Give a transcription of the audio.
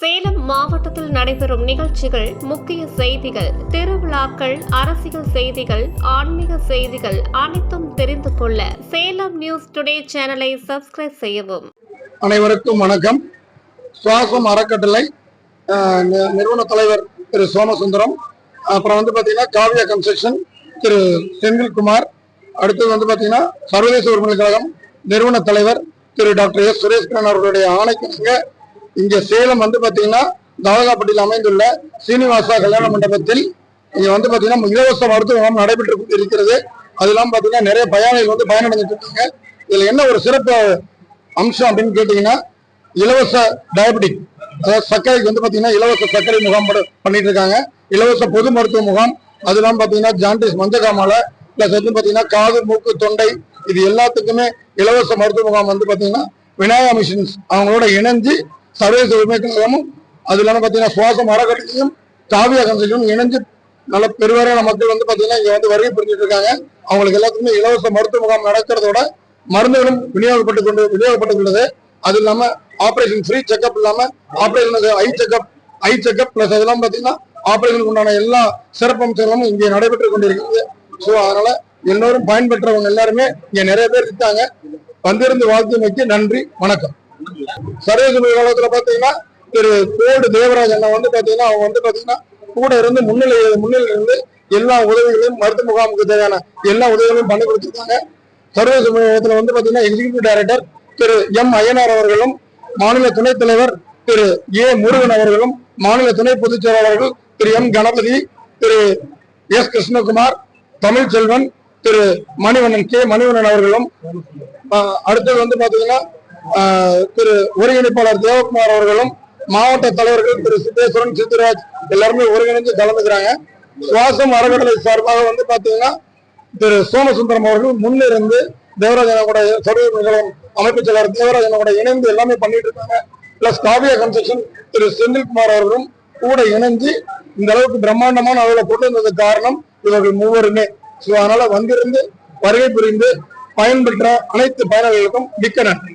சேலம் மாவட்டத்தில் நடைபெறும் நிகழ்ச்சிகள் முக்கிய செய்திகள் திருவிழாக்கள் அரசியல் செய்திகள் ஆன்மீக செய்திகள் அனைத்தும் தெரிந்து கொள்ள சேலம் நியூஸ் டுடே சேனலை சப்ஸ்கிரைப் செய்யவும். அனைவருக்கும் வணக்கம். சுவாசம் அறக்கட்டளை நிறுவன தலைவர் திரு சோமசுந்தரம் அப்புறம் வந்து பார்த்தீங்கன்னா காவியா கன்ஸ்ட்ரக்ஷன் திரு செந்தில்குமார் அடுத்தது வந்து பார்த்தீங்கன்னா சர்வதேச உரிமை கழகம் நிறுவன தலைவர் திரு டாக்டர் எஸ். சுரேஷ்கரன் அவர்களுடைய ஆணைக்கு இங்க சேலம் வந்து பாத்தீங்கன்னா தவகாப்பட்டியில் அமைந்துள்ள சீனிவாசா கல்யாண மண்டபத்தில் இங்க வந்து பாத்தீங்கன்னா இலவச மருத்துவ முகாம் நடைபெற்று இருக்கிறது. அது இல்லாமல் பார்த்தீங்கன்னா நிறைய பயணிகள் வந்து பயனடைஞ்சிட்டு இருக்காங்க. இதுல என்ன ஒரு சிறப்பு அம்சம் அப்படின்னு கேட்டீங்கன்னா இலவச டயபெட்டிக் அதாவது சர்க்கரைக்கு வந்து பாத்தீங்கன்னா இலவச சர்க்கரை முகாம் பண்ணிட்டு இருக்காங்க. இலவச பொது மருத்துவ முகாம் அது இல்லாம பாத்தீங்கன்னா ஜாண்டிஸ் மஞ்சக்காமால பிளஸ் வந்து பாத்தீங்கன்னா காது மூக்கு தொண்டை இது எல்லாத்துக்குமே இலவச மருத்துவ முகாம் வந்து பாத்தீங்கன்னா விநாயகா மிஷின்ஸ் அவங்களோட இணைஞ்சு சர்வதேச உரிமை கழகமும் அது இல்லாமல் பார்த்தீங்கன்னா சுவாசம் அறக்கட்டளையும் காவியா கன்சல்டும் இணைஞ்சு நல்ல பெருவாரியான மக்கள் வந்து பார்த்தீங்கன்னா இங்கே வந்து வருகை புரிஞ்சுட்டு இருக்காங்க. அவங்களுக்கு எல்லாத்துக்குமே இலவச மருத்துவ முகாம் நடக்கிறதோட மருந்துகளும் விநியோகப்பட்டு கொண்டு விநியோகப்பட்டுள்ளது அது இல்லாமல் ஆப்ரேஷன் ஃப்ரீ செக்அப் இல்லாமல் operation eye checkup eye checkup plus அதெல்லாம் பார்த்தீங்கன்னா ஆப்ரேஷனுக்கு உண்டான எல்லா சிறப்பம்சங்களும் இங்கே நடைபெற்று கொண்டிருக்கிறது. ஸோ அதனால எல்லோரும் பயன்பெற்றவங்க எல்லாருமே இங்கே நிறைய பேர் இருக்காங்க. வந்திருந்து வாழ்த்துமைக்கு நன்றி வணக்கம். சர்வதேச காலத்துல பாத்தீங்கன்னா திரு கோடு தேவராஜ் அண்ணா வந்து பாத்தீங்கன்னா அவங்க வந்து பாத்தீங்கன்னா கூட இருந்து முன்னிலை முன்னிலை இருந்து எல்லா உதவிகளையும் மருத்துவ முகாமுக்கு தேவையான எல்லா உதவிகளையும் பண்ணி கொடுத்துருக்காங்க. சர்வதேச முகாமத்துல வந்து பாத்தீங்கன்னா எக்ஸிகியூட்டிவ் டைரக்டர் திரு எம் ஐயனார் அவர்களும் மாநில துணைத் தலைவர் திரு ஏ முருகன் அவர்களும் மாநில துணை பொதுச் செயலாளர்கள் திரு எம் கணபதி திரு எஸ் கிருஷ்ணகுமார் தமிழ்ச்செல்வன் திரு மணிவண்ணன் கே மணிவண்ணன் அவர்களும் அடுத்தது வந்து பாத்தீங்கன்னா திரு ஒருங்கிணைப்பாளர் தேவகுமார் அவர்களும் மாவட்ட தலைவர்கள் திரு சித்தேஸ்வரன் சித்துராஜ் எல்லாருமே ஒருங்கிணைந்து கலந்துக்கிறாங்க. சுவாசம் அறக்கட்டளை சார்பாக வந்து பாத்தீங்கன்னா திரு சோமசுந்தரம் அவர்கள் முன்னிருந்து தேவராஜனோட சர்வீஸ் நிறுவனம் அமைப்பு செயலாளர் தேவராஜனோட இணைந்து எல்லாமே பண்ணிட்டு இருக்காங்க. பிளஸ் காவியா கன்ஸ்ட்ரக்ஷன் திரு செந்தில்குமார் அவர்களும் கூட இணைஞ்சு இந்த அளவுக்கு பிரம்மாண்டமான அளவில் கொண்டு வந்ததுக்கு காரணம் இவர்கள் மூவருமே. ஸோ அதனால வந்திருந்து வருகை புரிந்து பயன்பெற்ற அனைத்து பயனாளிகளுக்கும் மிக்க நன்றி.